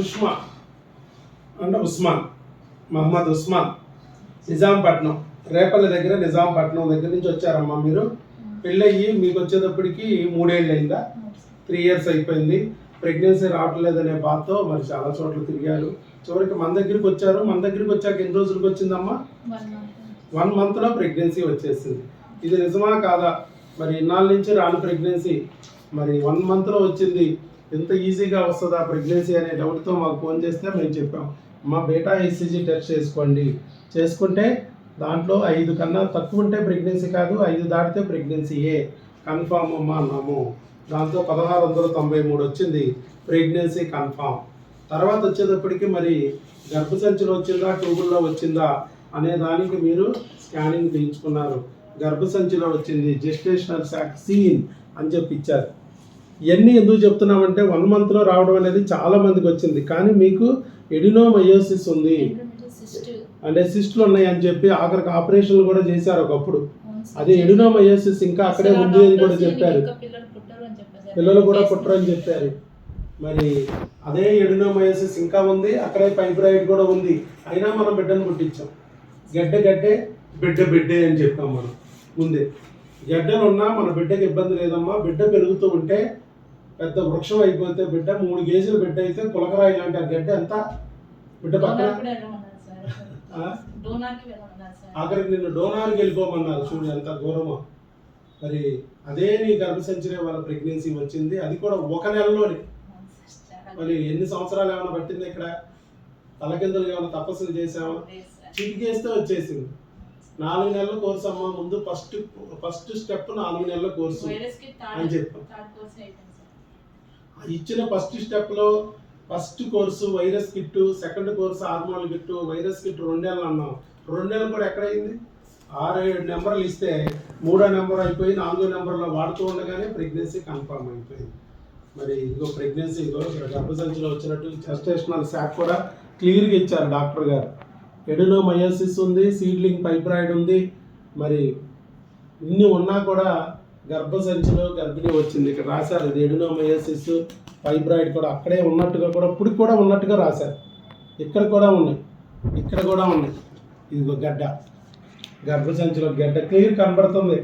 ఉస్మా అంటే ఉస్మాన్. మహమ్మద్ ఉస్మాన్. నిజాంపట్నం. రేపల్లి దగ్గర నిజాంపట్నం దగ్గర నుంచి వచ్చారమ్మా మీరు. పెళ్ళయ్యి మీకు వచ్చేటప్పటికి మూడేళ్ళు అయిందా త్రీ ఇయర్స్ అయిపోయింది. ప్రెగ్నెన్సీ రావట్లేదనే బాధతో మరి చాలా చోట్ల తిరిగారు. చివరికి మన దగ్గరికి వచ్చారు. మన దగ్గరికి వచ్చాక ఎన్ని రోజులకు వచ్చిందమ్మా? వన్ మంత్లో ప్రెగ్నెన్సీ వచ్చేసింది. ఇది నిజమా కాదా? మరి ఇన్నాళ్ళ నుంచి రాని ప్రెగ్నెన్సీ. మరి వన్ మంత్లో వచ్చింది. ఎంత ఈజీగా వస్తుందా ప్రెగ్నెన్సీ అనే డౌట్తో మాకు ఫోన్ చేస్తే మేము చెప్పాం మా బేటా ఈసీజీ టెస్ట్ చేసుకోండి. చేసుకుంటే దాంట్లో ఐదు కన్నా తక్కువ ఉంటే ప్రెగ్నెన్సీ కాదు ఐదు దాటితే ప్రెగ్నెన్సీయే. కన్ఫామ్ అమ్మా అన్నాము. దాంతో పదహారు వందల తొంభై మూడు వచ్చింది ప్రెగ్నెన్సీ కన్ఫామ్. తర్వాత వచ్చేటప్పటికి మరి గర్భసంచిలో వచ్చిందా ట్యూబుల్లో వచ్చిందా అనే దానికి మీరు స్కానింగ్ తీయించుకున్నారు. గర్భసంచిలో వచ్చింది జెస్టేషనల్ సాక్సీన్ అని చెప్పి ఇచ్చారు. ఇవన్నీ ఎందుకు చెప్తున్నామంటే వన్ మంత్లో రావడం అనేది చాలా మందికి వచ్చింది. కానీ మీకు ఎడినోమయోసిస్ ఉంది. అంటే సిస్టులు ఉన్నాయి అని చెప్పి ఆఖరికి ఆపరేషన్లు కూడా చేశారు ఒకప్పుడు. అదే ఎడినోమయోసిస్ ఇంకా అక్కడే ఉంది అని కూడా చెప్పారు. పిల్లలు కూడా పుట్టరని చెప్పారు. మరి అదే ఎడినోమయోసిస్ ఇంకా ఉంది అక్కడే ఫైబ్రాయిడ్ కూడా ఉంది. అయినా మనం బిడ్డను పుట్టించాం. గడ్డ గడ్డే బిడ్డ బిడ్డే అని చెప్పాం మనం ముందే. గడ్డలు ఉన్నా మన బిడ్డకి ఇబ్బంది లేదమ్మా. బిడ్డ పెరుగుతూ ఉంటే పెద్ద వృక్షం అయిపోతే బిడ్డ మూడు గేజీలు బిడ్డ అయితే కులకరాయి లాంటి ఆ గడ్డ ఎంత బిడ్డ పక్కన? ఆఖరికి నిన్ను డోనార్కి వెళ్ళిపోమన్నారు చూడు ఎంత ఘోరమో? మరి అదే నీ గర్భసంచినే వాళ్ళ ప్రెగ్నెన్సీ వచ్చింది అది కూడా ఒక నెలలోనే. మరి ఎన్ని సంవత్సరాలు ఏమైనా పట్టింది ఇక్కడ? తలకిందులు ఏమైనా తపస్సులు చేసామా చిటికేస్తే వచ్చేసింది. నాలుగు నెలల కోర్సు అమ్మా ముందు ఫస్ట్ ఫస్ట్ స్టెప్ నాలుగు నెలల కోర్సు అని చెప్పాం. ఆ ఇచ్చిన ఫస్ట్ స్టెప్లో first course virus kit second course hormone kit virus kit రెండేళ్ళు అన్నాం. రెండేళ్ళు కూడా ఎక్కడైంది? ఆరు ఏడు నెంబర్లు ఇస్తే మూడో నెంబర్ అయిపోయి నాలుగో నెంబర్లో వాడుతూ ఉండగానే ప్రెగ్నెన్సీ కన్ఫర్మ్ అయిపోయింది. మరి ఇదిగో ప్రెగ్నెన్సీ ఇదిగో ఇక్కడ గర్భసంచిలో వచ్చినట్టు జస్టేషనల్ శాక్ కూడా క్లియర్గా ఇచ్చారు డాక్టర్ గారు. ఎడినోమయోసిస్ ఉంది సీడ్లింగ్ ఫైబ్రాయిడ్ ఉంది. మరి ఇన్ని ఉన్నా కూడా గర్భసంచిలో గర్భిణి వచ్చింది. ఇక్కడ రాశారు. ఇది ఎడినోమయోసిస్ ఫైబ్రాయిడ్ కూడా అక్కడే ఉన్నట్టుగా కూడా ఇప్పుడు కూడా ఉన్నట్టుగా రాశారు. ఇక్కడ కూడా ఉన్నాయి ఇక్కడ కూడా ఉన్నాయి ఇదిగో గడ్డ. గర్భసంచిలో గడ్డ. క్లియర్ కనబడుతుంది.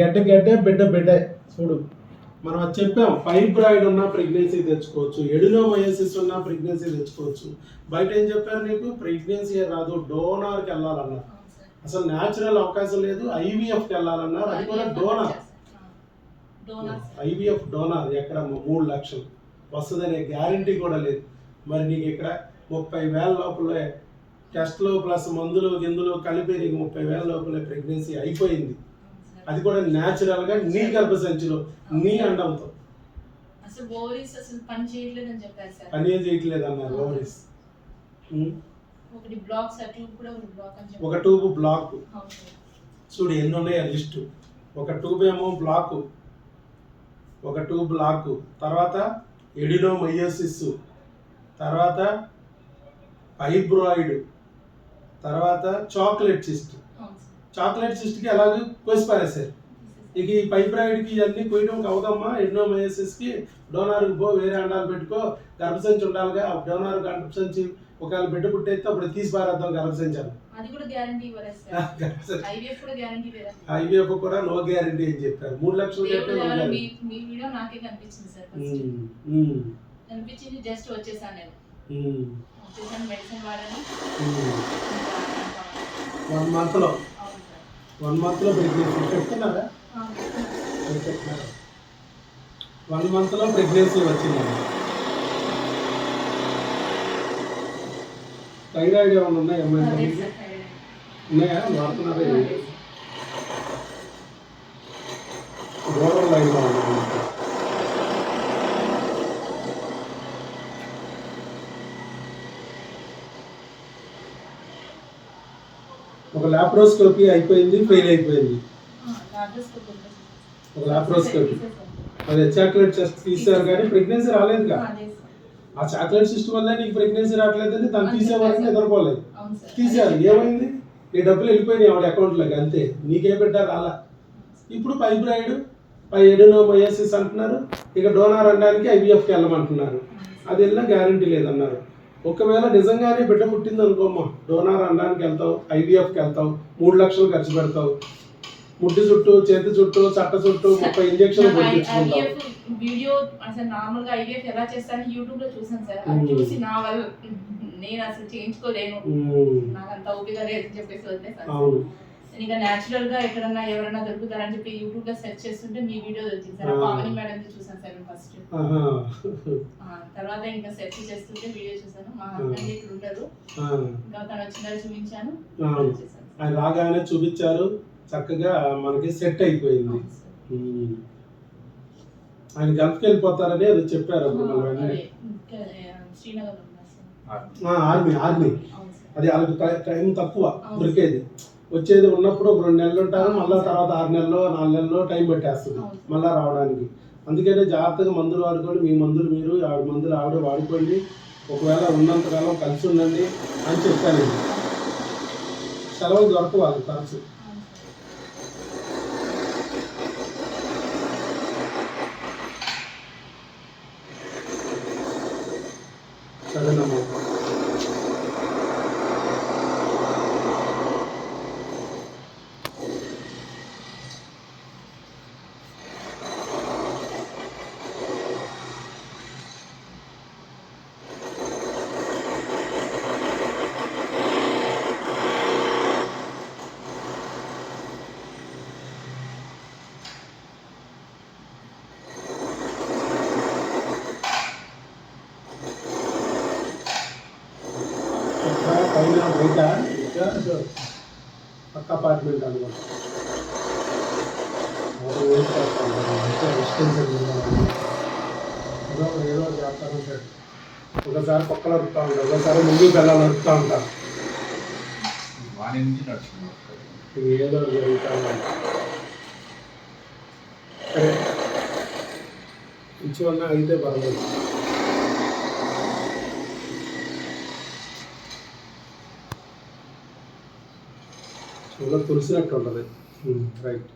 గడ్డ గడ్డే బిడ్డ బిడ్డే. చూడు. మనం అది చెప్పాం. ఫైబ్రాయిడ్ ఉన్న ప్రెగ్నెన్సీ తెచ్చుకోవచ్చు. ఎడినోమయోసిస్ ఉన్న ప్రెగ్నెన్సీ తెచ్చుకోవచ్చు. బయట ఏం చెప్పారు నీకు? ప్రెగ్నెన్సీ రాదు. డోనార్కి వెళ్ళాలన్నారు. అసలు న్యాచురల్ అవకాశం లేదు. ఐవీఎఫ్కి వెళ్ళాలన్నారు. అది కూడా డోనార్. ఐవీఎఫ్ డోనార్ ఎక్కడ మూడు లక్షలు. వస్తుందనే గ్యారంటీ కూడా లేదు. మరి నీకు ఇక్కడ ముప్పై వేల లోపలే టెస్ట్లు ప్లస్ మందులు గిందులు కలిపి నీకు ముప్పై వేల లోపలే ప్రెగ్నెన్సీ అయిపోయింది. అది కూడా న్యాచురల్గా నీ గర్భసంచిలో నీ అండంతో. పని చేయట్లేదు అన్నారు ఓవరీస్. ఒక ట్యూబ్ బ్లాక్. చూడు ఎన్ని ఉన్నాయో లిస్టు. ఒక ట్యూబ్ ఏమో బ్లాక్. ఒక ట్యూబ్ బ్లాక్ తర్వాత ఎడినోమయోసిస్. తర్వాత ఫైబ్రాయిడ్. తర్వాత చాక్లెట్ సిస్ట్. చాక్లెట్ సిస్ట్కి ఎలాగో కోసి పారేశారు. ఇక ఈ ఫైబ్రాయిడ్కి ఇవన్నీ కొయ్యడం అవదమ్మా ఎడినోమయోసిస్కి డోనార్కి పో వేరే అండాలు పెట్టుకో. గర్భసంచి ఉండాలిగా. డోనార్ గర్భసంచి ఒకవేళ బిడ్డ పుట్టేస్తే అప్పుడు తీసి పారేద్దాం గర్భసంచి అని. అది కూడా గ్యారంటీ ఇవ్వలేదు సార్. గర్భసంచి ఐవీఎఫ్ కూడా నో గ్యారంటీ అని చెప్పారు. మూడు లక్షలు కనిపించింది జస్ట్ వచ్చేసాను నేను. మెడిసిన్ వాడాను. వన్ అవును సార్. వన్ మంత్లో ప్రెగ్నెన్సీ. చెప్తున్నారా వన్ మంత్లో ప్రెగ్నెన్సీ వచ్చిందండి థైరాయిడ్ ఏమైనా ఉన్నాయా? ఏమైనా. ఉన్నాయా? వాడుతున్నారా. రూరల్ లైన్లో ఉన్నాయి ఒక లాప్రోస్కోపీ అయిపోయింది ఫెయిల్ అయిపోయింది. ఒక లాప్రోస్కోపీ. అది చాక్లెట్ చెస్ట్ తీసారు కానీ ప్రెగ్నెన్సీ రాలేదుగా ఆ, చాక్లెట్ సిస్టమ్ వల్ల నీకు ప్రెగ్నెన్సీ రావట్లేదని దాన్ని తీసే వరకు నిద్రపోలేదు. తీసారు ఏమైంది? నీ డబ్బులు వెళ్ళిపోయినాయి ఆవిడ అకౌంట్లోకి అంతే. నీకే బిడ్డ రాలా. ఇప్పుడు ఫైబ్రాయిడ్ పై ఎడినోమయోసిస్ అంటున్నారు. ఇక డోనార్ అనడానికి ఐవీఎఫ్కి వెళ్ళమంటున్నారు. అది వెళ్ళినా గ్యారంటీ లేదన్నారు. ఒకవేళ నిజంగానే బిడ్డ పుట్టింది అనుకోమ్మా డోనార్ అనడానికి వెళ్తావు ఐవీఎఫ్కి వెళ్తావు మూడు లక్షలు ఖర్చు పెడతావు. ముడ్డి చుట్టూ చేతి చుట్టూ చట్ట చుట్టూ ముప్పై ఐవీఎఫ్ వీడియో అసలు నార్మల్గా ఐవీఎఫ్ ఎలా చేస్తారని యూట్యూబ్లో చూసాను సార్. అది మ్మ్. చూసి నా వల్ల నేను అసలు చేయించుకోలేను. ఉమ్, నాకు అంత ఓపిక లేదని చెప్పేసి వదిలేసాను నేను ఇంకా నేచురల్గా ఎక్కడన్నా ఎవరైనా దొరుకుతారని చెప్పి యూట్యూబ్లో సెర్చ్ చేస్తుంటే మీ వీడియో దొరికింది సార్. ఆ. పావని మేడం చూసాను సార్ ఫస్ట్. తర్వాత ఇంకా సెర్చ్ చేస్తుంటే వీడియో చూసాను మా హస్బెండ్ ఇక్కడ ఉండరు ఇంకా తను వచ్చిందని చూపించాను. చేశాను ఆయన రాగానే చూపించారు. చక్కగా మనకి సెట్ అయిపోయింది. ఆయన గల్ఫ్కి వెళ్ళిపోతారని అది. చెప్పారు అప్పుడు ఆర్మీ ఆర్మీ. అది వాళ్ళకి టై- తక్కువ. దొరికేది. వచ్చేది ఉన్నప్పుడు ఒక రెండు నెలలు ఉంటారు మళ్ళీ తర్వాత ఆరు నెలలు నాలుగు నెలలు టైం పెట్టేస్తుంది. మళ్ళీ రావడానికి. అందుకనే జాగ్రత్తగా మందులు వాడుకోండి మీ మందులు మీరు ఆవిడ మందులు ఆవిడ వాడుకోండి. ఒకవేళ ఉన్నంతకాలం కలిసి ఉండండి అని చెప్పాను సెలవులు దొరకవు వాళ్ళకి తరచు సరేనమ్మా పైన బయట పక్క అపార్ట్మెంట్ అనుకుంటా చేస్తాను ఏదో ఏదో ఉంటాడు ఒకసారి పక్కన అరుపుతూ ఉంటాడు ఒకసారి ముందు పిల్లలు అరుపుతూ ఉంటారు ఏదో జరుగుతూ ఉంటుంది సరే కొంచెం అయితే పర్వాలేదు చూడ తులసినట్టు ఉంటుంది రైట్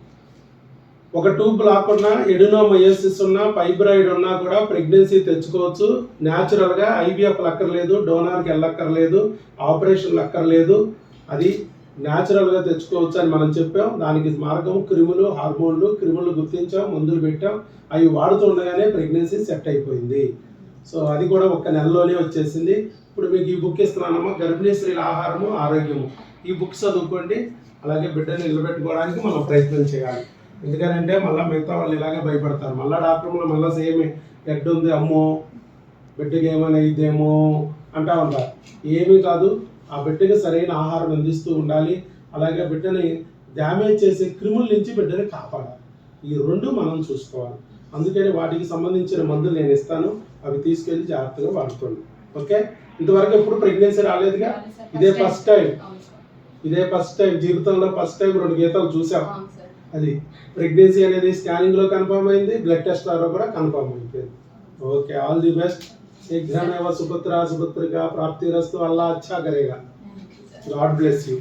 ఒక ట్యూబ్ లాక్కున్నా ఎడినోమయోసిస్ ఉన్నా ఫైబ్రాయిడ్ ఉన్నా కూడా ప్రెగ్నెన్సీ తెచ్చుకోవచ్చు. న్యాచురల్గా ఐవీఎఫ్ అక్కర్లేదు డోనార్కి వెళ్ళక్కర్లేదు ఆపరేషన్లు అక్కర్లేదు. అది న్యాచురల్గా తెచ్చుకోవచ్చు అని మనం చెప్పాం. దానికి మార్గం క్రిములు హార్మోన్లు క్రిములు గుర్తించాం మందులు పెట్టాం. అవి వాడుతుండగానే ప్రెగ్నెన్సీ సెట్ అయిపోయింది. సో అది కూడా ఒక నెలలోనే వచ్చేసింది. ఇప్పుడు మీకు ఈ బుక్ ఇస్తున్నానమ్మా. గర్భిణీ స్త్రీల ఆహారము ఆరోగ్యము. ఈ బుక్ చదువుకోండి. అలాగే బిడ్డని నిలబెట్టుకోవడానికి మనం ప్రయత్నం చేయాలి. ఎందుకనంటే మళ్ళీ మిగతా వాళ్ళు ఇలాగే భయపడతారు. మళ్ళీ డాక్టర్లు మళ్ళీ సేమ్ ఎడ్ ఉంది అమ్మో బిడ్డకి ఏమైనా ఇద్దేమో అంటా ఉంటారు. ఏమీ కాదు ఆ బిడ్డకి సరైన ఆహారం అందిస్తూ ఉండాలి. అలాగే బిడ్డని డ్యామేజ్ చేసే క్రిముల నుంచి బిడ్డని కాపాడాలి. ఈ రెండు మనం చూసుకోవాలి. అందుకని వాటికి సంబంధించిన మందులు నేను ఇస్తాను. అవి తీసుకెళ్ళి జాగ్రత్తగా వాడుకోండి. ఓకే? ఇంతవరకు ఎప్పుడు ప్రెగ్నెన్సీ రాలేదుగా. ఇదే ఫస్ట్ టైం ఇదే ఫస్ట్ టైం జీవితంలో ఫస్ట్ టైం రెండు గీతలు చూసాం. అది ప్రెగ్నెన్సీ అనేది స్కానింగ్లో కన్ఫర్మ్ అయింది బ్లడ్ టెస్ట్ ద్వారా కూడా కన్ఫర్మ్ అయిపోయింది. ఓకే ఆల్ ది బెస్ట్ శీఘ్రమేవ సుపుత్ర ప్రాప్తి రస్తు అల్లా అచ్చా గరేగా గాడ్ బ్లెస్ యూ